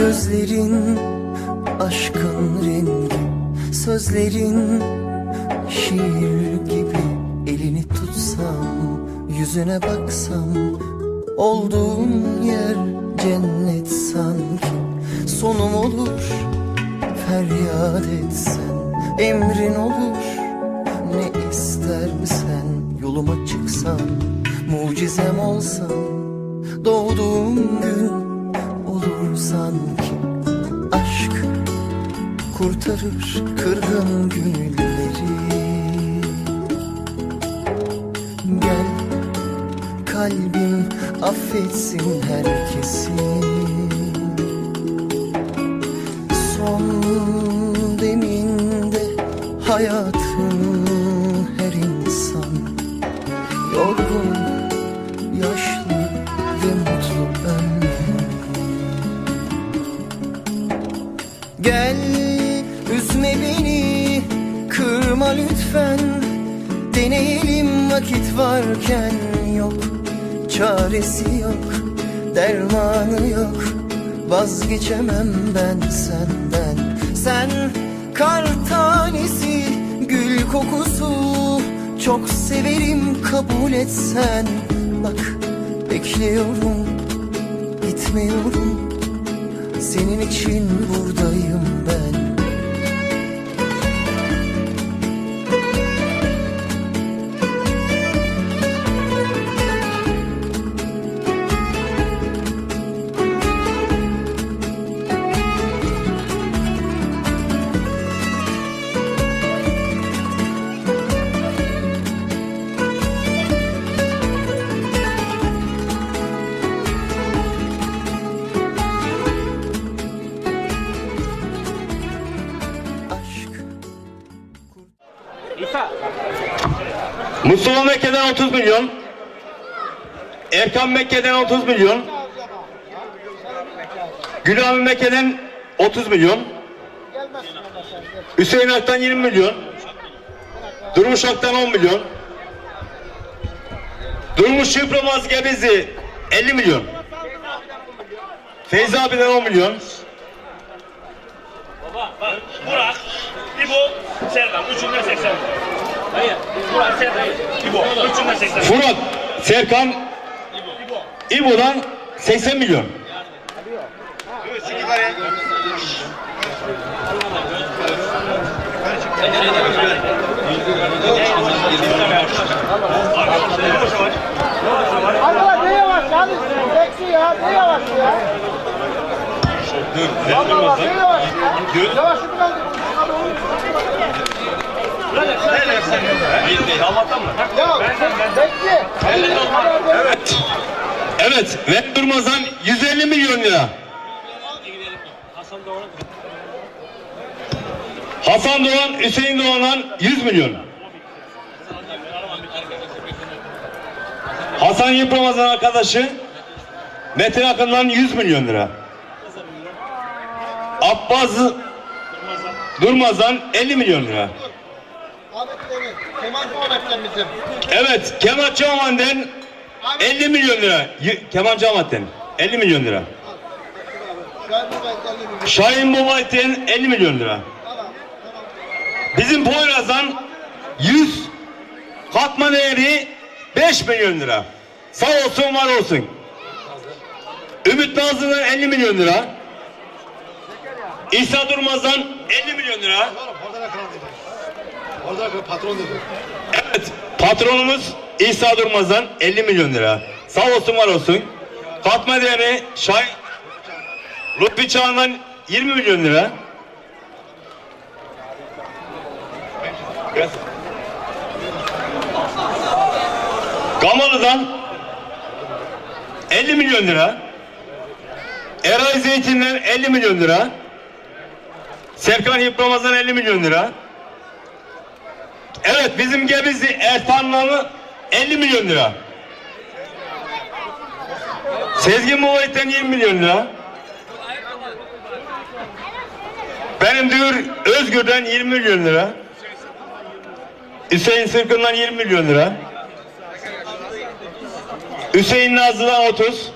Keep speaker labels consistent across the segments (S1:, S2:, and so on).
S1: Gözlerin aşkın rengi Sözlerin şiir gibi. Elini tutsam Yüzüne baksam Olduğum yer cennet sanki. Sonum olur Feryat etsen Emrin olur. Ne istersen Yoluma çıksan Mucizem olsan Doğduğum gün sanki Aşk kurtarır kırgın gönülleri Gel kalbim affetsin herkesi. Son deminde hayatın Deneyelim vakit varken yok Çaresi yok dermanı yok. Vazgeçemem ben senden. Sen kar tanesi gül kokusu. Çok severim kabul etsen. Bak bekliyorum gitmiyorum. Senin için buradayım ben
S2: 30 milyon. Erkan Mekke'den 30 milyon. Gül abi Mekke'den 30 milyon. Hüseyin Ak'tan 20 milyon. Durmuş Ak'tan 10 milyon. Durmuş Yıpramaz Gebezi 50 milyon. Feyzi abiden 10 milyon.
S3: Baba bak. Burak, İbo, Serkan. Üçünden 80 milyon. Hayır. Burak, Serkan, İbo. Üçünden 80 milyon.
S2: Fırat, Serkan, İbo'dan 80 milyon.
S4: Abla ne yavaş yalnız Bekçi ya ne yavaş ya. Allah ne yavaş ya. Yavaş biraz. Ya Bekçi.
S2: Evet. Evet. Ve Durmaz'dan 150 milyon lira. Hasan Doğan, Hüseyin Doğan'dan 100 milyon. Hasan Yıpramaz'ın arkadaşı Metin Akın'dan 100 milyon lira. Abbas Durmaz'dan 50 milyon lira.
S4: Ahmet Demir. Kemancı Ahmet'ten bizim.
S2: Evet, Kemal Ahmet'ten 50 milyon lira. Kemal Ahmet'ten 50 milyon lira.
S4: Ben bu ben 50 milyon.
S2: Şahin Bobayt'ten 50 milyon lira. Bizim Poyraz'dan 100 katma değeri 5 milyon lira. Sağ olsun var olsun. Ümit Nazlı'dan 50 milyon lira. İsa Durmaz'dan 50 milyon lira.
S4: Orada patron dedi.
S2: Evet patronumuz İsa Durmaz'dan 50 milyon lira. Sağ olsun var olsun. Katma değeri Şahin Lütfi Çağan'dan 20 milyon lira. Gamalı'dan 50 milyon lira. Eray Zeytin'den 50 milyon lira. Serkan Yıpramaz'dan 50 milyon lira. Evet bizim Gebizli Ertanlı 50 milyon lira. Sezgin Muvayit'ten 20 milyon lira. Benim diyor Özgür'den 20 milyon lira. Hüseyin Sırkın'dan 20 milyon lira. Hüseyin Nazlı'dan 30.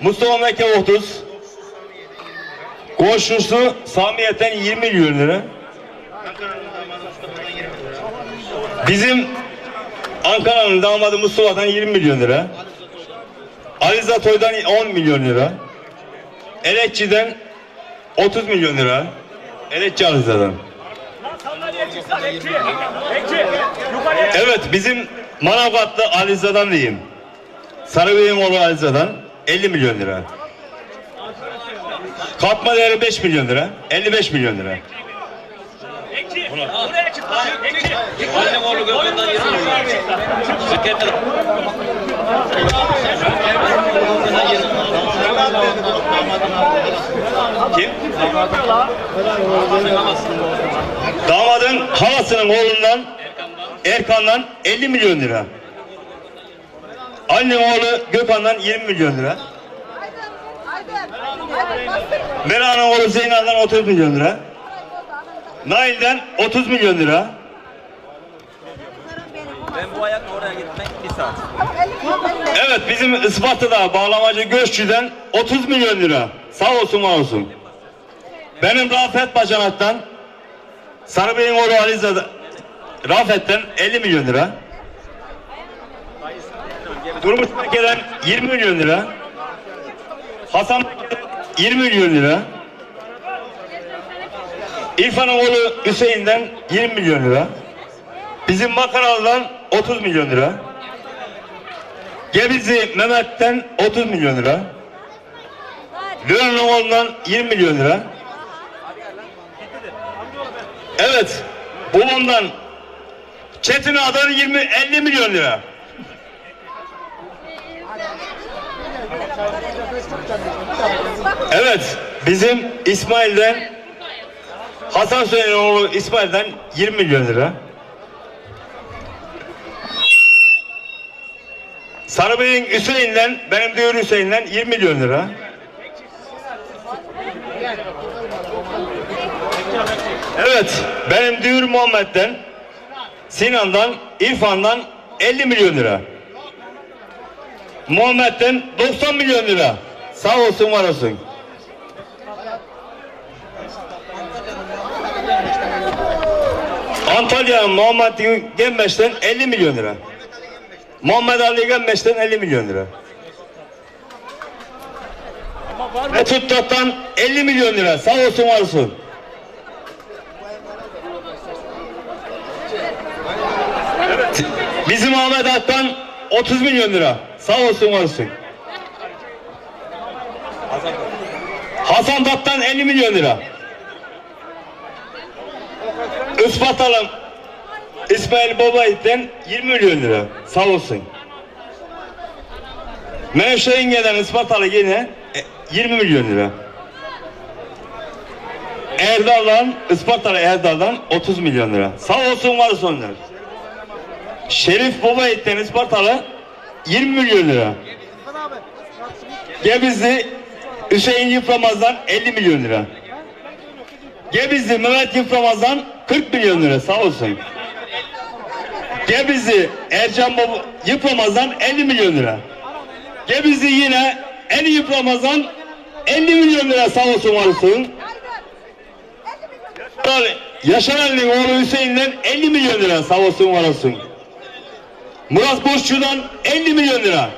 S2: Mustafa Mekke 30. Koşusu Samiye'den 20 milyon lira. Bizim Ankara'nın damadı Mustafa'dan 20 milyon lira. Ali Zatoy'dan 10 milyon lira. Elekçi'den 30 milyon lira. Elekçi
S3: çık.
S2: Evet bizim Manavgatlı Aliza'dan diyeyim. Sarıbey'in oğlu Aliza'dan 50 milyon lira. Katma değeri 5 milyon lira. 55 milyon lira.
S3: Buraya çık lan. Annem oğlu gökhandan yürüyor.
S2: Kim? Damadın halasının oğlundan Erkan'dan 50 milyon lira. Annem oğlu Gökhan'dan 20 milyon lira. Mera'nın oğlu Zeynal'dan 30 milyon lira. Nail'den 30 milyon lira.
S5: Ben bu ayakla oraya gitmek bir saat.
S2: Evet bizim Isparta'da bağlamacı Göççü'den 30 milyon lira. Sağ olsun var olsun. Benim Rafet Bacanak'tan Sarıbey'in oğlu Aliza'da Rafet'ten 50 milyon lira. Durmuş Bekir'den 20 milyon lira. Hasan Bekir'den 20 milyon lira. İrfan'ın oğlu Hüseyin'den 20 milyon lira. Bizim Makaralı'dan 30 milyon lira. Gebizli Mehmet'ten 30 milyon lira. Lön'ün oğlundan 20 milyon lira. Evet. Babamdan Çetin Ağa'dan 20 50 milyon lira. Evet. Bizim İsmail'den Hasan Söyle'nin oğlu İsmail'den 20 milyon lira. Sarıbey'in Hüseyin'den, benim düğün Hüseyin'den 20 milyon lira. Evet, benim düğün Muhammed'den, Sinan'dan, İrfan'dan 50 milyon lira. Muhammed'den 90 milyon lira. Sağ olsun var olsun. Antalya'nın Muhammed Gembeş'ten 50 milyon lira. Muhammed Ali Gembeş'ten 50 milyon lira. Metuttat'tan 50 milyon lira. Sağ olsun var olsun. Bizim Ahmet Ak'tan 30 milyon lira. Sağ olsun var olsun. Hasan Tat'tan 50 milyon lira. Ispatalım İsmail Babayiğit'ten 20 milyon lira. Sağ olsun. Menevşe Yenge'den Ispartalı yine e, 20 milyon lira. Erdal'dan, Ispartalı Erdal'dan 30 milyon lira. Sağ olsun var olsun onlar. Şerif Babayiğit'ten Ispartalı 20 milyon lira. Gebizli Hüseyin Yıpramaz'dan 50 milyon lira. Gebizli Mehmet Yıpramaz'dan 40 milyon lira sağ olsun. Gebizli Ercan Baba Yıpramaz'dan 50 milyon lira. Gebizli yine en Yıpramaz'dan 50 milyon lira sağ olsun var. Yaşar Ali'nin oğlu Hüseyin'den 50 milyon lira sağ olsun var olsun. Murat Boşçu'dan 50 milyon lira.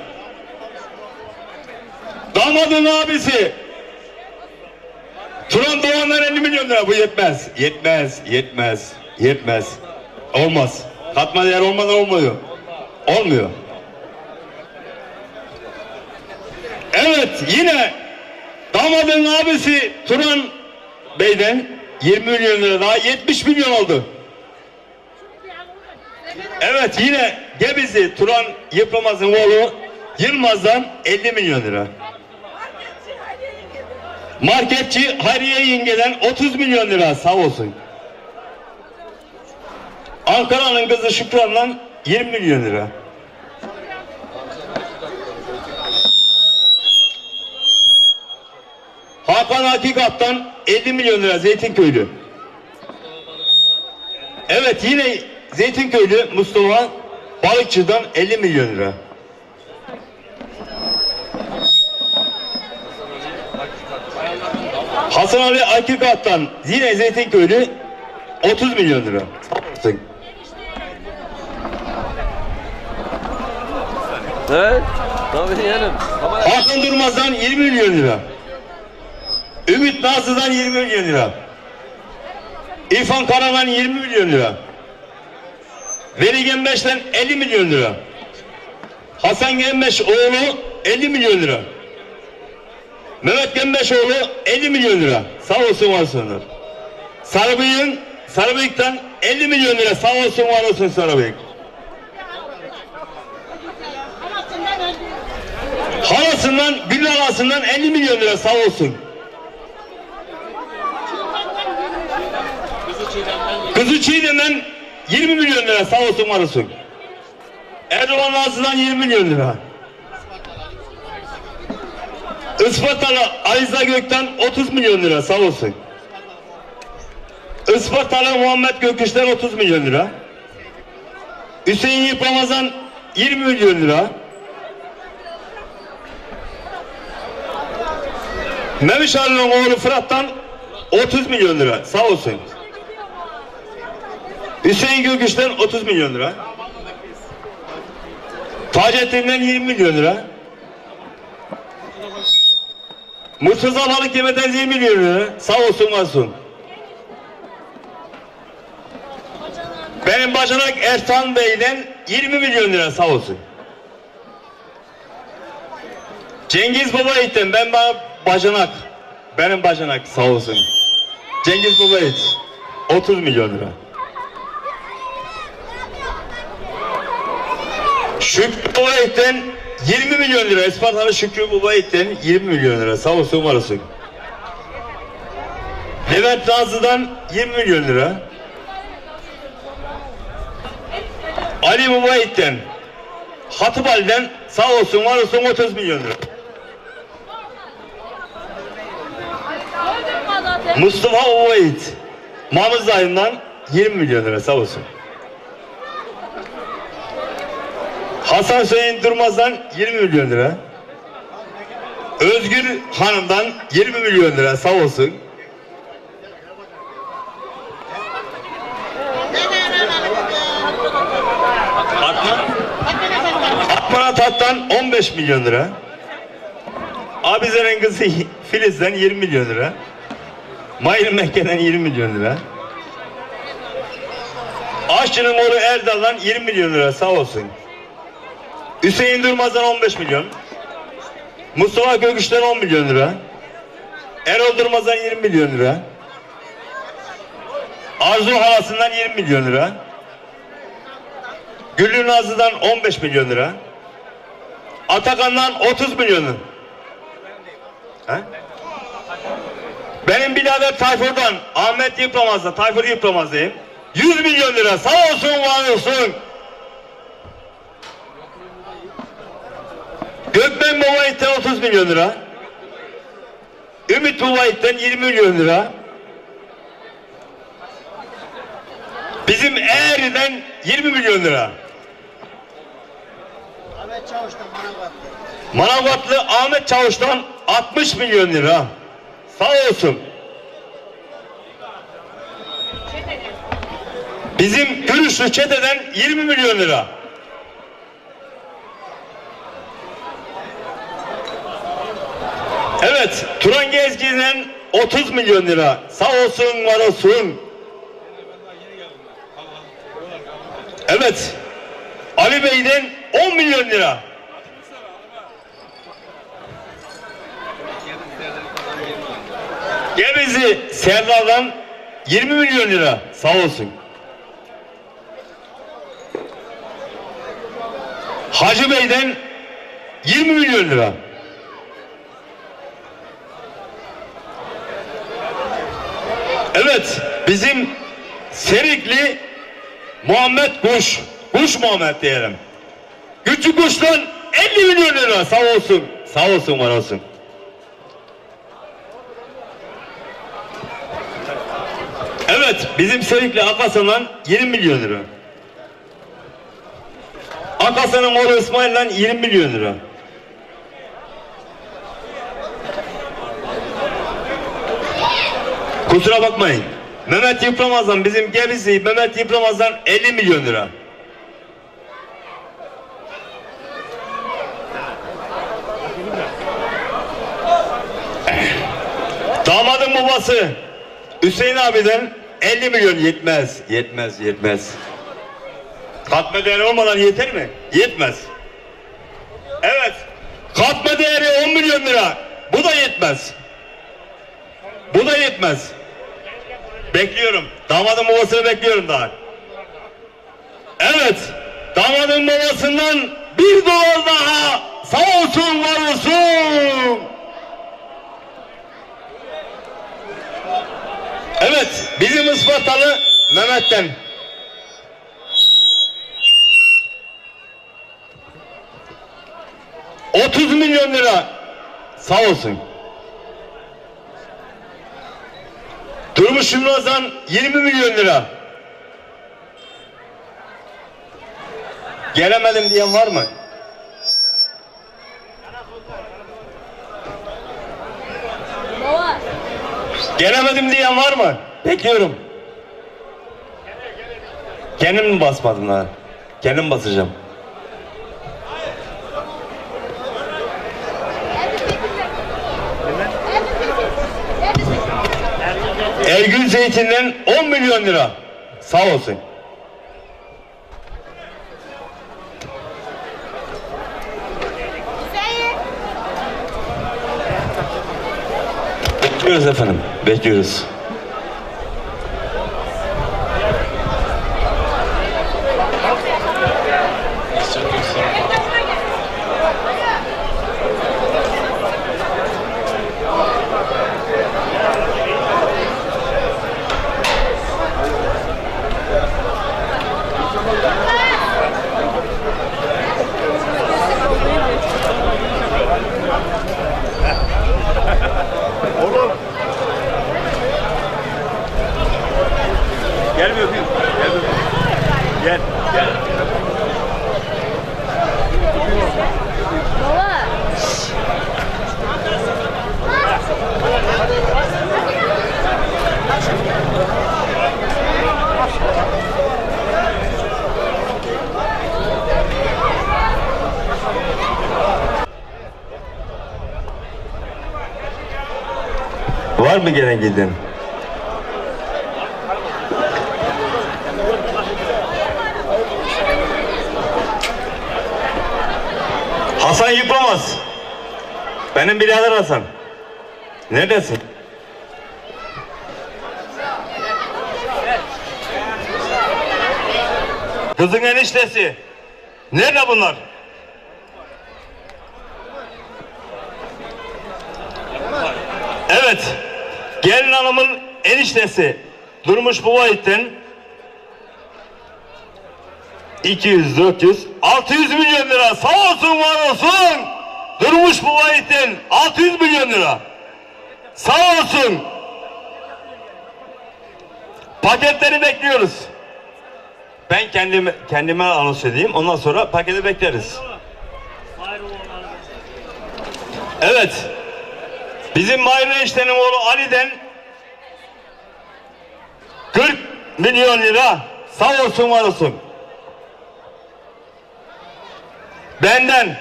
S2: Damadın abisi Turan Doğan'dan 50 milyon lira bu yetmez. Yetmez, yetmez, yetmez. Olmaz. Katma değer olmadan olmuyor. Olmuyor. Evet yine damadın abisi Turan Bey'den 20 milyon lira daha 70 milyon oldu. Evet yine Gebizli Turan Yıpramaz'ın oğlu Yılmaz'dan 50 milyon lira. Marketçi Hayriye Yenge'den 30 milyon lira sağ olsun. Ankara'nın kızı Şükran'dan 20 milyon lira. Hakan Hakikat'tan 50 milyon lira Zeytinköylü. Evet yine Zeytinköylü Mustafa Balıkçı'dan 50 milyon lira. Hasan Ali Akikat'tan yine Zeytinköylü 30 milyon lira.
S5: Evet. Tabii yeğenim. Ama
S2: Hakan Durmaz'dan 20 milyon lira. Ümit Nazlı'dan 20 milyon lira. İrfan Karaman 20 milyon lira. Veli Gembeş'ten 50 milyon lira. Hasan Gembeş oğlu 50 milyon lira. Mehmet Gembeş oğlu 50 milyon lira. Sağ olsun var olsunlar. Sarıbıyık'ın Sarıbıyık'tan 50 milyon lira. Sağ olsun var olsun Sarıbıyık. Halasından, Gül halasından 50 milyon lira sağ olsun. Kızı Çiğdem'den 20 milyon lira sağ olsun var olsun. Erdoğan Nazlı'dan 20 milyon lira. Ispartalı Ayza Gök'ten 30 milyon lira sağ olsun. Ispartalı Muhammed Göküş'ten 30 milyon lira. Hüseyin Yıpramaz'dan 20 milyon lira. Memiş Ali'nin oğlu Fırat'tan 30 milyon lira. Sağ olsun. Hüseyin Göküş'ten 30 milyon lira. Taceddin'den 20 milyon lira. Murtaza Balık Yeme'den 20 milyon lira. Sağ olsun varsın. Benim bacanak Ertan Bey'den 20 milyon lira sağ olsun. Cengiz Baba Yiğit'ten ben bana bacanak. Benim bacanak sağ olsun. Cengiz Baba Yiğit 30 milyon lira. Şükrü Baba Yiğit'ten 20 milyon lira. Ispartalı Şükrü Baba Yiğit'ten 20 milyon lira. Sağ var olsun. Levent Nazlı'dan 20 milyon lira. Ali Baba Yiğit'ten Hatip Ali'den sağ olsun var olsun 30 milyon lira. Mustafa Ovayit Mahmut Zahim'den 20 milyon lira sağ olsun. Hasan Hüseyin Durmaz'dan 20 milyon lira. Özgür Hanım'dan 20 milyon lira sağ olsun. Atman Atat'tan 15 milyon lira. Abize'nin kızı Filiz'den 20 milyon lira. Mahir Mekke'den 20 milyon lira. Aşçının oğlu Erdal'dan 20 milyon lira sağ olsun. Hüseyin Durmaz'dan 15 milyon. Mustafa Göküş'ten 10 milyon lira. Erol Durmaz'dan 20 milyon lira. Arzu Halası'ndan 20 milyon lira. Güllü Nazlı'dan 15 milyon lira. Atakan'dan 30 milyon lira. Benim birader Tayfur'dan Ahmet Yıpramaz'da, Tayfur Yıpramaz'dayım. 100 milyon lira sağ olsun var olsun. Gökmen Babayit'ten 30 milyon lira. Ümit Babayit'ten 20 milyon lira. Bizim Eğri'den 20 milyon lira.
S4: Ahmet Çavuş'tan bak.
S2: Manavgatlı Ahmet Çavuş'tan 60 milyon lira. Sağ olsun. Bizim Gürüşlü Çete'den 20 milyon lira. Evet, Turan Gezgin'den 30 milyon lira. Sağ olsun, var olsun. Evet, Ali Bey'den 10 milyon lira. Gebezi Serdar'dan 20 milyon lira. Sağ olsun. Hacı Bey'den 20 milyon lira. Evet, bizim Serikli Muhammed Kuş, Kuş Muhammed diyelim. Küçük Kuş'tan 50 milyon lira. Sağ olsun. Sağ olsun, var olsun. Evet, bizim Serikli Akasan'dan 20 milyon lira. Akasan'ın oğlu İsmail'den 20 milyon lira. Kusura bakmayın. Mehmet Yıpramaz'dan bizim Gebisi Mehmet Yıpramaz'dan 50 milyon lira. Damadın babası Hüseyin abiden 50 milyon yetmez. Yetmez, yetmez. Katma değeri olmadan yeter mi? Yetmez. Evet. Katma değeri 10 milyon lira. Bu da yetmez. Bu da yetmez. Bekliyorum. Damadın babasını bekliyorum daha. Evet. Damadın babasından bir dolar daha. Sağ olsun var olsun. Evet. Bizim Ispartalı Mehmet'ten. Otuz milyon lira. Sağ olsun. Durmuş Yılmaz'dan 20 milyon lira. Gelemedim diyen var mı? Gelemedim diyen var mı? Bekliyorum. Kendim mi basmadım ha? Kendim basacağım. Ergün Zeytin'den 10 milyon lira. Sağ olsun. Bekliyoruz efendim. Bekliyoruz. Var mı gelen giden? Hasan yıpramaz. Benim birader Hasan. Neredesin? Kızın eniştesi. Nerede bunlar? Evet. Gelin hanımın eniştesi Durmuş Buvayit'ten 200, 400, 600 milyon lira sağ olsun var olsun. Durmuş Buvayit'ten 600 milyon lira. Sağ olsun. Paketleri bekliyoruz. Ben kendime, kendime anons edeyim. Ondan sonra paketi bekleriz. Evet. Bizim Mahir Enişte'nin oğlu Ali'den 40 milyon lira sağ olsun var olsun. Benden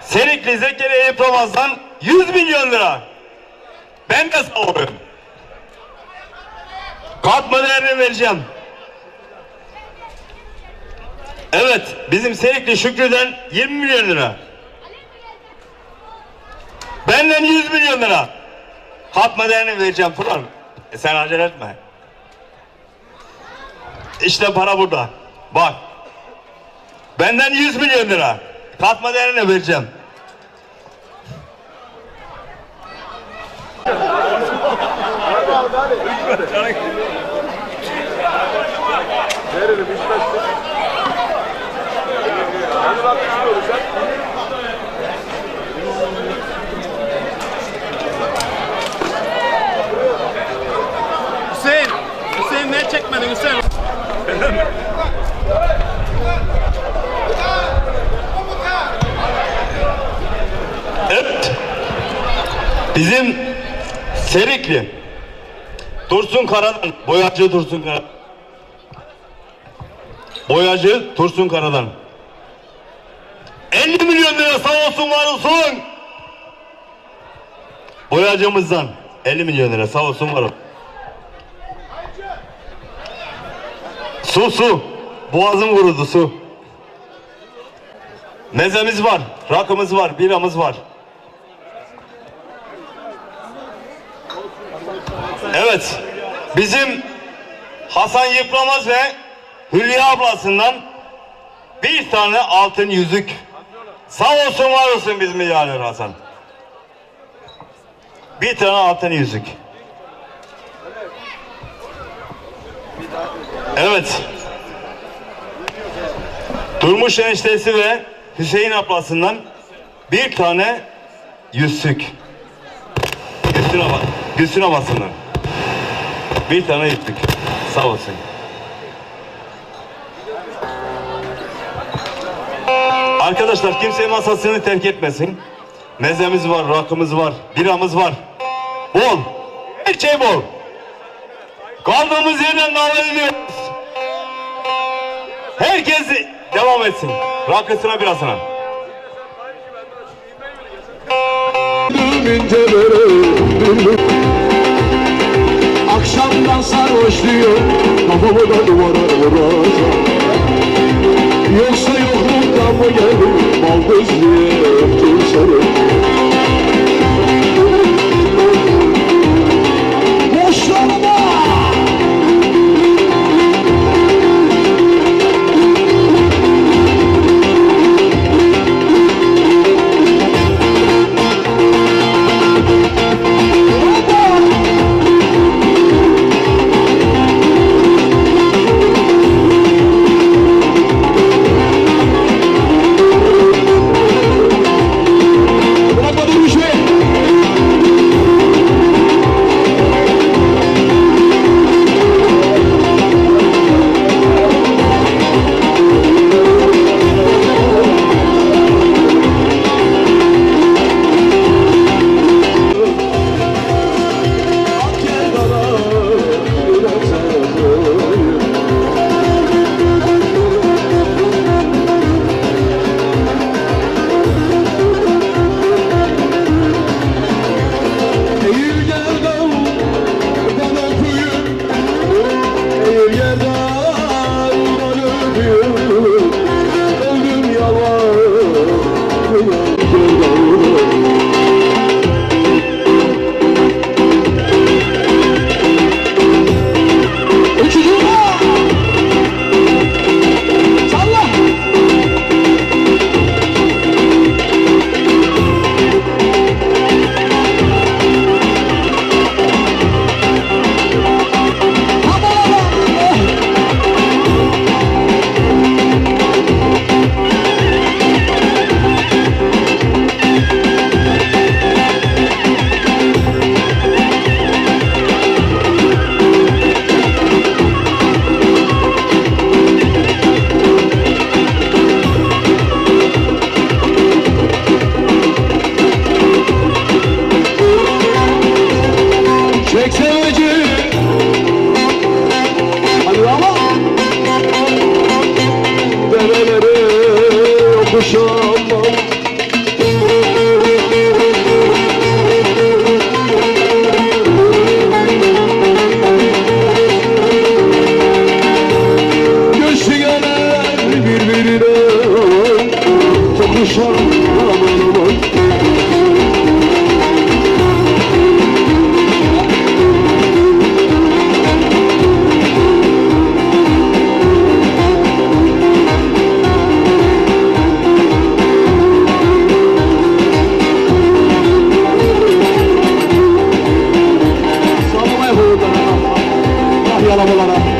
S2: Serikli Zekeriya Yıpramaz'dan 100 milyon lira. Ben de sağ olun. Katma değerini vereceğim. Evet, bizim Serikli Şükrü'den 20 milyon lira. Benden 100 milyon lira. Katma değerini vereceğim Fıran. E sen acele etme. İşte para burada. Bak. Benden 100 milyon lira. Katma değerini vereceğim.
S3: Hüseyin. Çekmedin Hüseyin?
S2: Evet. Bizim Serikli Dursun Karadan. Boyacı Dursun Karadan. Boyacı Dursun Karadan. 50 milyon lira sağ olsun var olsun. Boyacımızdan 50 milyon lira sağ olsun var olsun. Su su. Boğazım kurudu su. Mezemiz var, rakımız var, biramız var. Evet, bizim Hasan Yıpramaz ve Hülya ablasından bir tane altın yüzük. Sağ olsun var olsun bizim Yaler Hasan. Bir tane altın yüzük. Evet. Durmuş eniştesi ve Hüseyin ablasından bir tane yüzük. Gülsün abla, Gülsün ablasından. Bir tane yüzük. Sağ olsun. Arkadaşlar kimse masasını terk etmesin. Mezemiz var, rakımız var, biramız var. Bol. Her şey bol. Kaldığımız yerden davet ediyoruz. Herkes devam etsin. Rakısına birasına.
S6: Akşamdan sarhoş diyor Kafamı da duvara vuracağım Yoksa yokluktan mı gelir Baldız diye öptüm seni lá, lá, lá, lá.